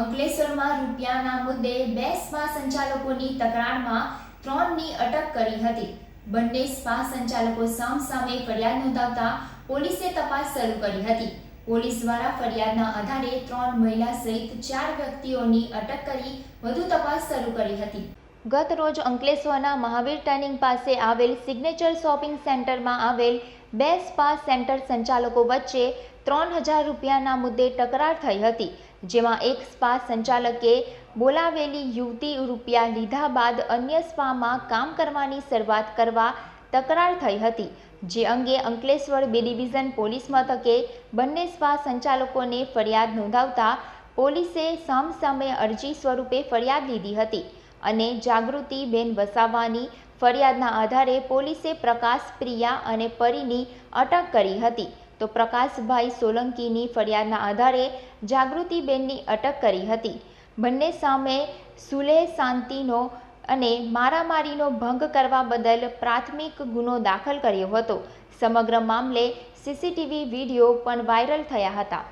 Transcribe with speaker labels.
Speaker 1: અંકલેશ્વરમાં રૂપિયાના મુદ્દે બે સ્પા સંચાલકોની તકરારમાં ત્રણની અટક કરી હતી. બંને સ્પા સંચાલકો સામસામે ફરિયાદ નોંધાવતા પોલીસે તપાસ શરૂ કરી હતી. પોલીસ દ્વારા ફરિયાદના આધારે ત્રણ મહિલા સહિત ચાર વ્યક્તિઓની અટક કરી વધુ તપાસ શરૂ કરી હતી. ગત રોજ અંકલેશ્વરના મહાવીર ટર્નિંગ પાસે આવેલ સિગ્નેચર શોપિંગ સેન્ટરમાં આવેલ બે સ્પા સેન્ટર સંચાલકો વચ્ચે ત્રણ હજાર રૂપિયાના મુદ્દે તકરાર થઈ હતી. જેમાં એક સ્પા સંચાલકે બોલાવેલી યુવતી રૂપિયા લીધા બાદ અન્ય સ્પામાં કામ કરવાની શરૂઆત કરવા તકરાર થઈ હતી. જે અંગે અંકલેશ્વર બે ડિવિઝન પોલીસ મથકે બંને સ્પા સંચાલકોને ફરિયાદ નોંધાવતા પોલીસે સામસામે અરજી સ્વરૂપે ફરિયાદ લીધી હતી અને જાગૃતિબેન વસાવાની ફરિયાદના આધારે પોલીસે પ્રકાશ પ્રિયા અને પરીની અટક કરી હતી. તો પ્રકાશભાઈ સોલંકીની ફરિયાદના આધારે જાગૃતિબેનની અટક કરી હતી. બંને સામે સુલેહ શાંતિનો અને મારામારીનો ભંગ કરવા બદલ પ્રાથમિક ગુનો દાખલ કર્યો હતો. સમગ્ર મામલે સીસીટીવી વીડિયો પણ વાયરલ થયા હતા.